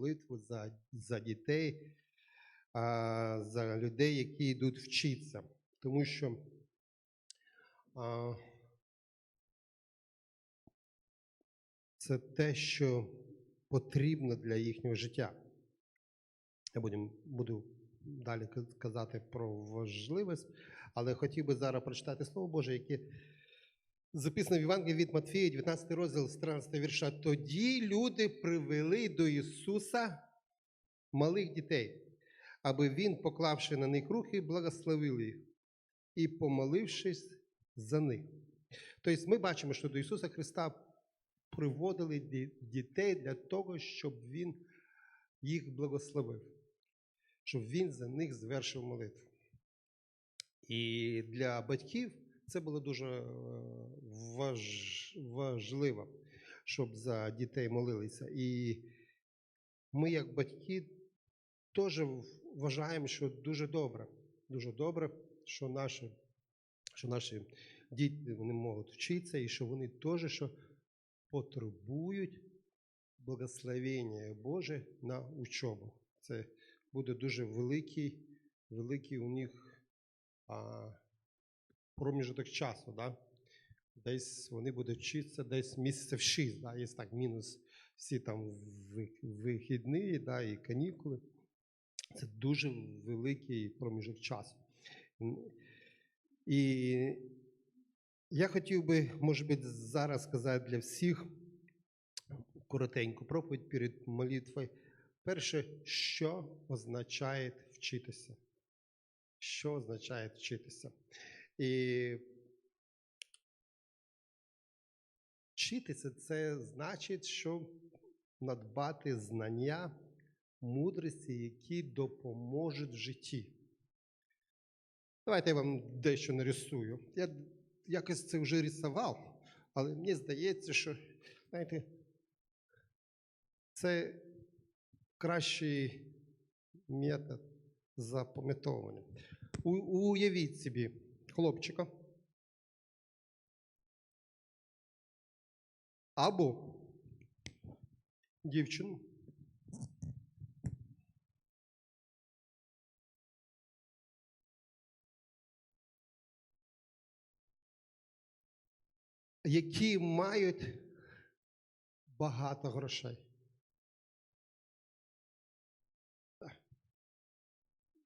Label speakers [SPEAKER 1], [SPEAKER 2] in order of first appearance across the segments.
[SPEAKER 1] молитву за, за дітей, а, за людей, які йдуть вчитися. Тому що а, це те, що потрібно для їхнього життя. Я будем, буду далі казати про важливість, але хотів би зараз прочитати Слово Боже, яке записано в Євангелії від Матфія, 19 розділ з 13 вірша. Тоді люди привели до Ісуса малих дітей, аби Він, поклавши на них руки, благословив їх і помолившись за них. Тобто ми бачимо, що до Ісуса Христа приводили дітей для того, щоб Він їх благословив, щоб Він за них звершив молитву. І для батьків це було дуже е, важ, важливо, щоб за дітей молилися. І ми, як батьки, теж вважаємо, що дуже добре, дуже добре, що наші, що наші діти вони можуть вчитися, і що вони теж що потребують благословення Боже на учобу. Це буде дуже великий, великий у них а, проміжок часу. Да? Десь вони будуть вчитися десь місяців шість, да? є так, мінус всі там вихідні да? і канікули. Це дуже великий проміжок часу. І я хотів би, може бути, зараз сказати для всіх коротеньку проповідь перед молитвою. Перше, що означає вчитися? Що означає вчитися? І вчитися це значить, що надбати знання, мудрості, які допоможуть в житті. Давайте я вам дещо нарисую. Я якось це вже рисував, але мені здається, що, знаєте, це кращий метод запам'ятовування. Уявіть собі хлопчика або дівчину. Які мають багато грошей.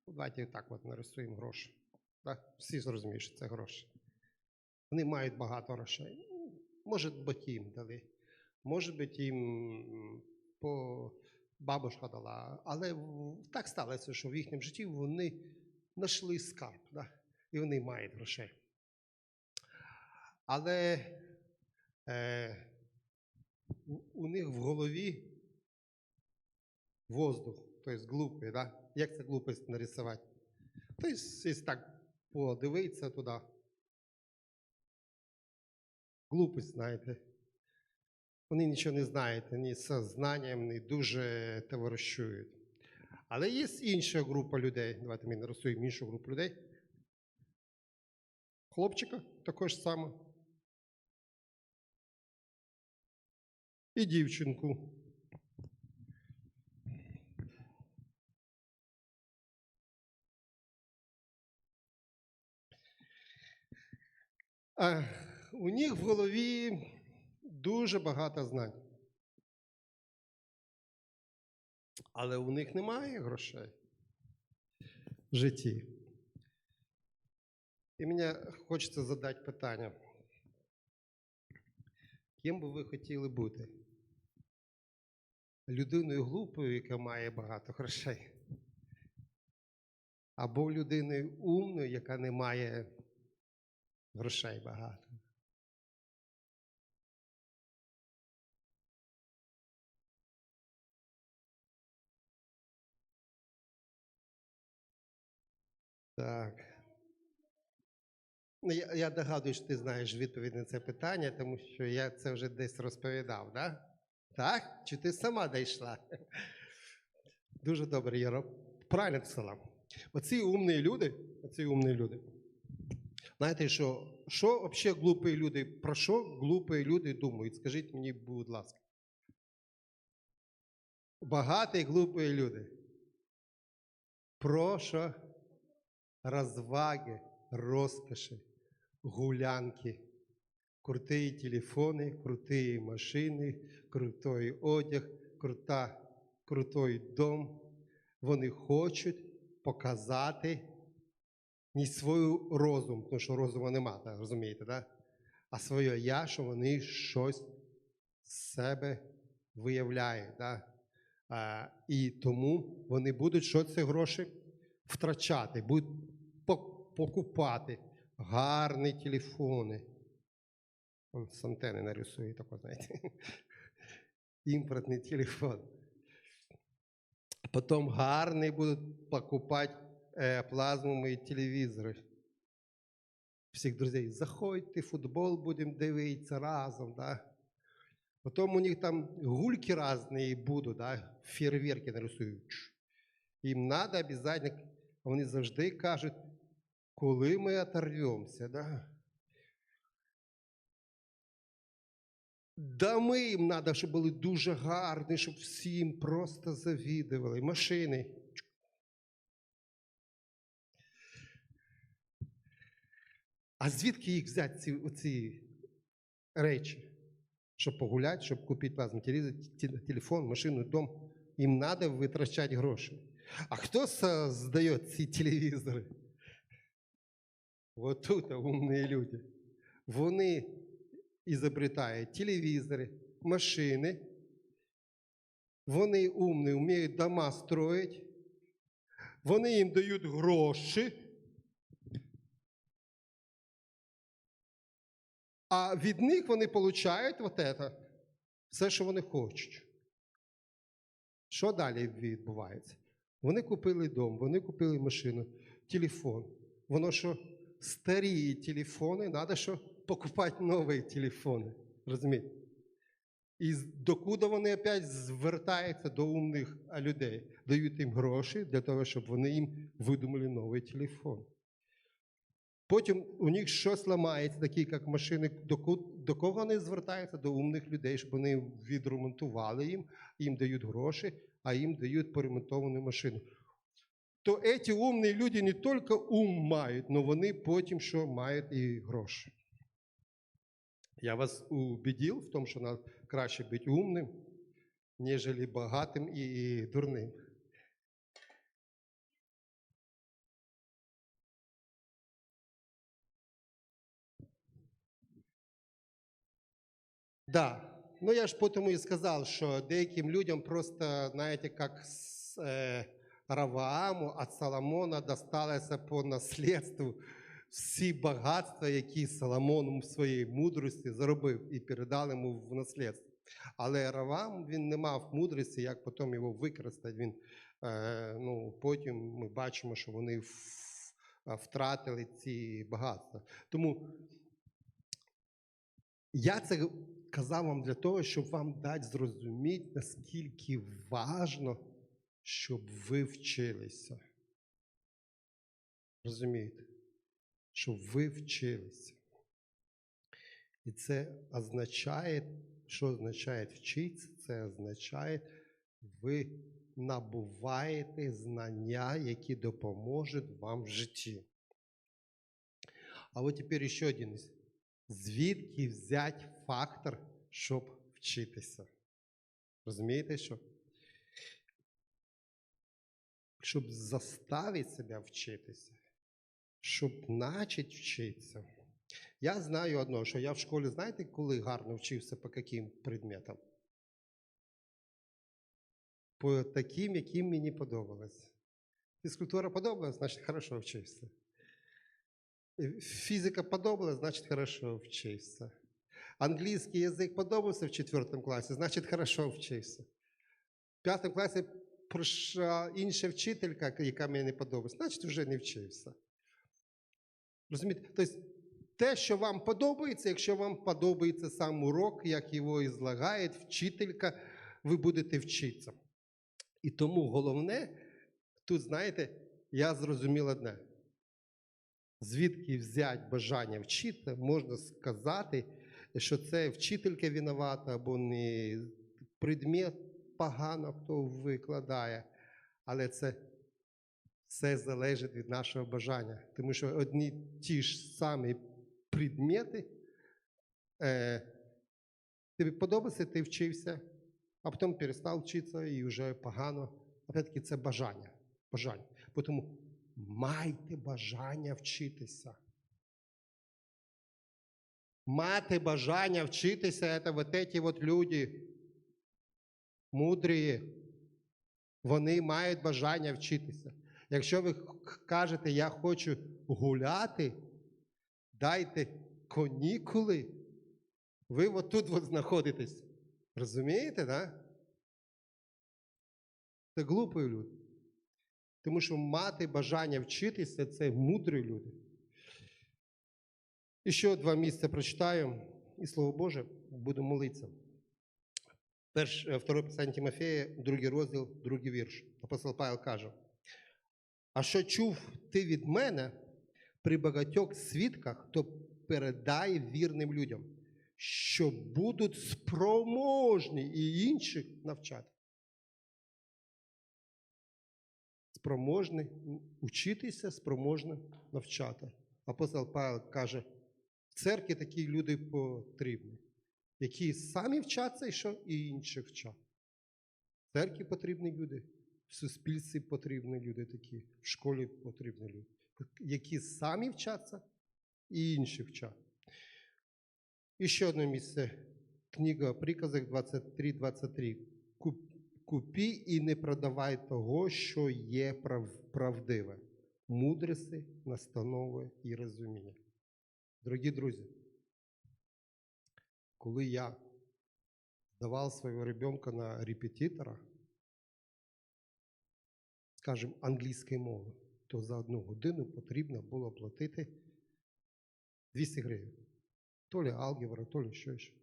[SPEAKER 1] Давайте так от нарисуємо гроші. Так? Всі зрозуміють, що це гроші. Вони мають багато грошей. Може, батьки їм дали, може бути, їм по бабушка дала. Але так сталося, що в їхньому житті вони знайшли скарб, да? і вони мають грошей. Але е, у- них в голові воздух, тобто глупий, да? Як це глупость нарисувати? Тобто, так подивитися туди. Глупость, знаєте. Вони нічого не знають, ні з знанням не дуже товаришують. Але є інша група людей. Давайте ми нарисуємо іншу групу людей. Хлопчика також саме. І дівчинку. А, у них в голові дуже багато знань. Але у них немає грошей в житті. І мені хочеться задати питання. Ким би ви хотіли бути? Людиною глупою, яка має багато грошей? Або людиною умною, яка не має грошей багато? Так. Ну, я, я догадуюсь, що ти знаєш відповідь на це питання, тому що я це вже десь розповідав, да? так? Чи ти сама дійшла? Дуже добре, Яро. Правильно сказала. Оці умні люди, оці умні люди. Знаєте, що, що взагалі глупі люди, про що глупі люди думають? Скажіть мені, будь ласка. багаті глупі люди. Про що? Розваги, розкоші, гулянки, круті телефони, круті машини, крутий одяг, крута, крутий дом. Вони хочуть показати не свою розум, тому що розуму нема, так, розумієте, да? а своє я, що вони щось з себе виявляють. Да? А, і тому вони будуть що ці гроші втрачати, будуть покупати гарні телефони. Он з антени нарисує, тако, знаєте. Імпортний телефон. Потім гарні будуть покупати е, плазмові телевізори. Всіх друзей, заходьте, футбол будемо дивитися разом. Да? Потім у них там гульки різні будуть, да? фейерверки нарисують. Їм треба обов'язково, вони завжди кажуть, коли ми оторвемося. Да? Да ми їм треба, щоб були дуже гарні, щоб всім просто завідували. Машини. А звідки їх взяти ці оці речі? Щоб погуляти, щоб купити телевізор, телефон, машину, дом. Їм треба витрачати гроші. А хто создає ці телевізори? Вот тут умні люди. Вони ізобретають телевізори, машини. Вони умні, вміють дома строїть. Вони їм дають гроші. А від них вони отримують вот это, все, що вони хочуть. Що далі відбувається? Вони купили дом, вони купили машину, телефон. Воно що старі телефони, треба що покупати нові телефони. Розумієте? І докуди вони опять звертаються до умних людей, дають їм гроші для того, щоб вони їм видумали новий телефон. Потім у них щось ламається, такі як машини. До, кого вони звертаються? До умних людей, щоб вони відремонтували їм, їм дають гроші, а їм дають поремонтовану машину. То ці умні люди не тільки ум мають, але вони потім що мають і гроші. Я вас убедив в тому, що краще бути умним, ніж багатим і дурним. Да. Ну я ж потім і сказав, що деяким людям просто, знаєте, як з е, Равааму від Соломона досталося по наслідству всі багатства, які Соломон в своїй мудрості заробив і передали йому в наслідство. Але Равам він не мав мудрості, як потім його використати. Він, е, ну, потім ми бачимо, що вони втратили ці багатства. Тому я це казав вам для того, щоб вам дати зрозуміти, наскільки важно, щоб ви вчилися. Розумієте? Щоб ви вчилися. І це означає, що означає вчитися? Це означає, ви набуваєте знання, які допоможуть вам в житті. А от тепер ще один. Звідки взяти фактор, щоб вчитися? Розумієте, що? Щоб заставити себе вчитися, щоб почати вчитися. Я знаю одно, що я в школі, знаєте, коли гарно вчився по яким предметам? По таким, яким мені подобалось. Фізкультура подобалась, значить, хорошо вчився. Фізика подобалась, значить, хорошо вчився. Англійський язик подобався в четвертому класі, значить, хорошо вчився. В п'ятому класі прийшла інша вчителька, яка мені не подобається, значить, вже не вчився. Розумієте? Тобто, те, що вам подобається, якщо вам подобається сам урок, як його і злагає вчителька, ви будете вчитися. І тому головне, тут, знаєте, я зрозумів одне. Звідки взяти бажання вчити, можна сказати, що це вчителька виновата або не предмет, погано, хто викладає, але це все залежить від нашого бажання. Тому що одні ті ж самі предмети, е, тобі подобається, ти вчився, а потім перестав вчитися і вже погано. Опять-таки, це бажання. бажання. Тому майте бажання вчитися. Мати бажання вчитися, це вот эти вот люди мудрі, вони мають бажання вчитися. Якщо ви кажете, я хочу гуляти, дайте канікули, ви отут от знаходитесь. Розумієте, да? Це глупі люди. Тому що мати бажання вчитися це мудрі люди. І ще два місця прочитаю, і слово Боже, буду молитися. Перш, е, второе писання Тимофея, другий розділ, другий вірш. Апостол Павел каже: А що чув ти від мене при багатьох свідках, то передай вірним людям, що будуть спроможні і інших навчати. Спроможні учитися, спроможні навчати. Апостол Павел каже, церкві такі люди потрібні, які самі вчаться і що і інших вчать. Церкві потрібні люди, в суспільстві потрібні люди такі, в школі потрібні люди, які самі вчаться і інші вчать. І ще одне місце. Книга о приказах 23-23. Купі і не продавай того, що є прав- правдиве, мудрості, настанови і розуміння. Дорогі друзі, коли я давав свого ребенка на репетитора, скажімо, англійської мови, то за одну годину потрібно було платити 200 гривень. То лі алгебра, то лі що ще.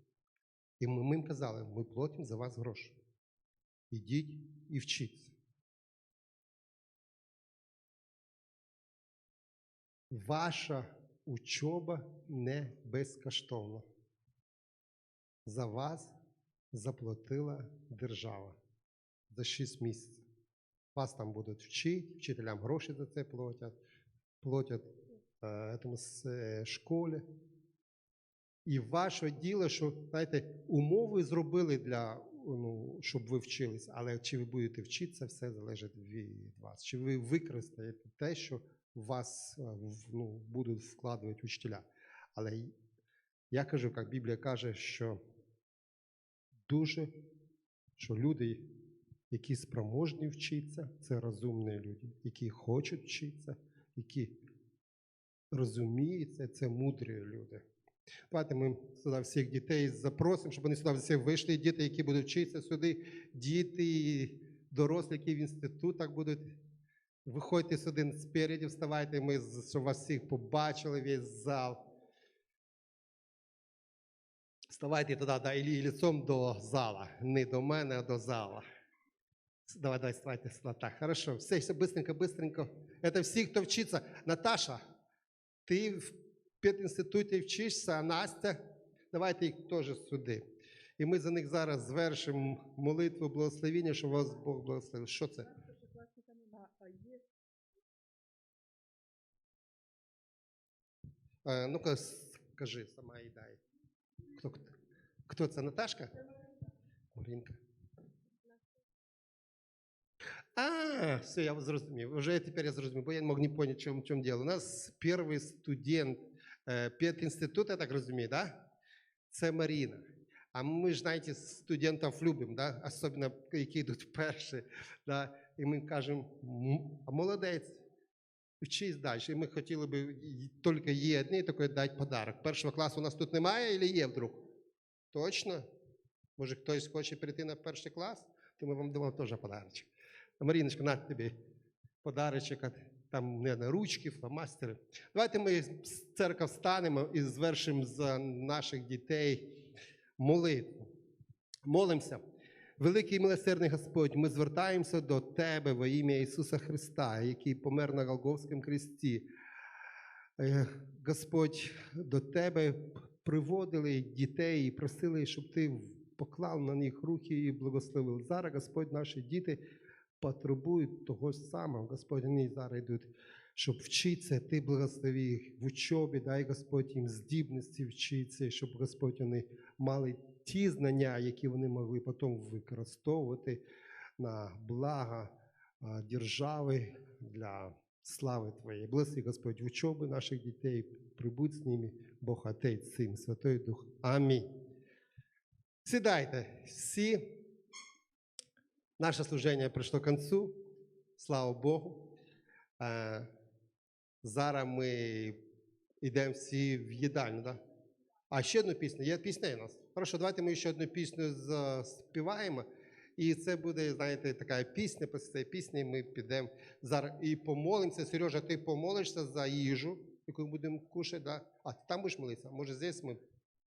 [SPEAKER 1] І ми їм казали, ми платимо за вас гроші. Ідіть і вчіться. Ваша учоба не безкоштовна. За вас заплатила держава за 6 місяців. Вас там будуть вчити, вчителям гроші за це платять, платять е, школі. І ваше діло, що знаєте, умови зробили для ну, щоб ви вчились, але чи ви будете вчитися, все залежить від вас. Чи ви використаєте те, що вас е, ну, будуть вкладувати учителя. Але я кажу, як Біблія каже, що дуже, що люди, які спроможні вчитися, це розумні люди, які хочуть вчитися, які розуміються, це мудрі люди. Давайте ми сюди всіх дітей запросимо, щоб вони сюди всі вийшли. Діти, які будуть вчитися сюди, діти, і дорослі, які в інститутах будуть. Виходьте сюди спереді, вставайте, ми, з- щоб вас всіх побачили, весь зал. Вставайте туди, да, і лі- лицом до зала. Не до мене, а до зала. Давай, давай, вставайте сюди. Так, хорошо. Все, все, быстренько, быстренько. Это всі, хто вчиться. Наташа, ти в педінституті вчишся, а Настя, давайте їх теж сюди. І ми за них зараз звершимо молитву благословення, щоб вас Бог благословив. Що це? Е, ну-ка, скажи, сама і дай. Хто, хто, хто це, Наташка? Марінка. А, все, я зрозумів. Уже тепер я зрозумів, бо я не мог не поняти, в чому, в чому діло. У нас перший студент е, педінституту, я так розумію, да? Це Маріна. А ми ж, знаєте, студентів любимо, да? особливо, які йдуть перші. Да? І ми кажемо, «М, а молодець, вчись далі. Ми хотіли б тільки їй одній такої дати подарок. Першого класу у нас тут немає, або є вдруг? Точно? Може, хтось хоче перейти на перший клас, то ми вам дамо теж подарочок. Маріночка, на тобі подарочок, там не на ручки, фломастери. Давайте ми з церкви встанемо і звершимо за наших дітей молитву. Молимося. Великий милосердний Господь, ми звертаємося до Тебе во ім'я Ісуса Христа, який помер на Голговському хресті. Е, Господь, до Тебе приводили дітей і просили, щоб Ти поклав на них руки і благословив. Зараз, Господь, наші діти потребують того ж самого. Господь, вони зараз йдуть, щоб вчитися, ти благослови їх в учобі, дай Господь їм здібності вчитися, щоб Господь вони мали ті знання, які вони могли потім використовувати на благо держави для слави Твоєї. Благослови, Господь, в учоби наших дітей, прибудь з ними, Бог Отець, Син, Святой Дух. Амінь. Сідайте всі. Наше служення прийшло к концу. Слава Богу. Зараз ми йдемо всі в їдальню. Да? А ще одну пісню. Є пісня у нас. Хорошо, давайте ми ще одну пісню заспіваємо. І це буде, знаєте, така пісня. Після цієї пісні ми підемо зараз і помолимося. Сережа, ти помолишся за їжу, яку будемо кушати. Да? А ти там будеш молитися? Може, здесь ми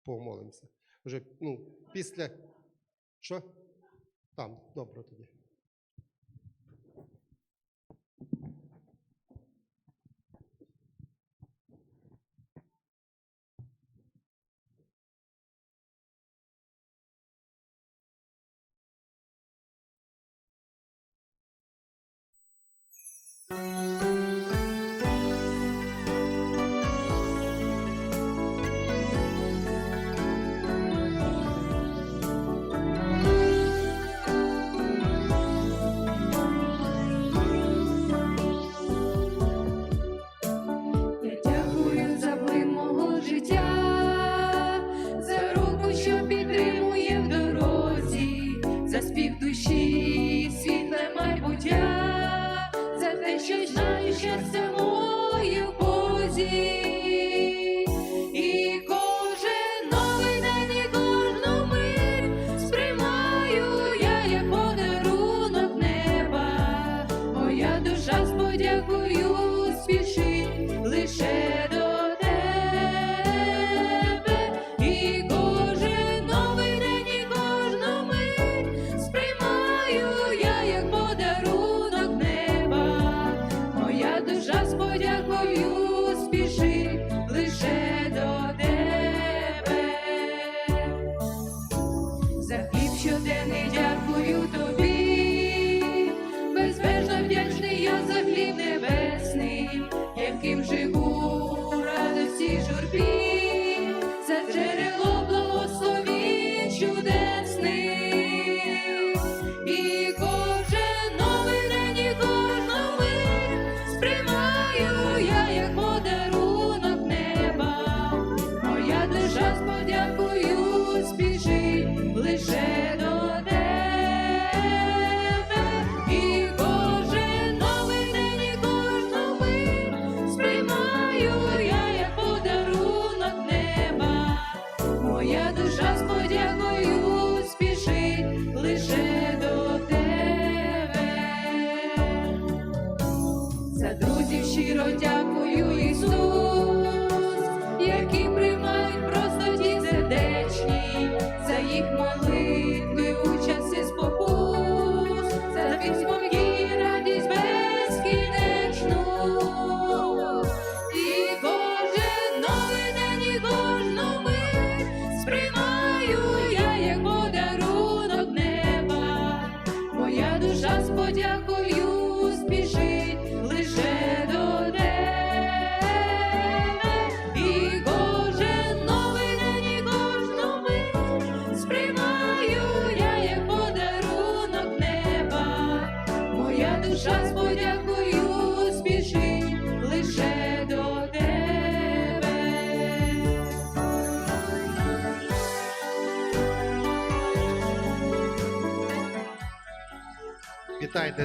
[SPEAKER 1] помолимося. Вже ну, після. Що? Там, добре тоді.
[SPEAKER 2] Я яким живу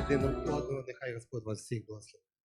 [SPEAKER 1] один одного, нехай Господь вас всіх благословить.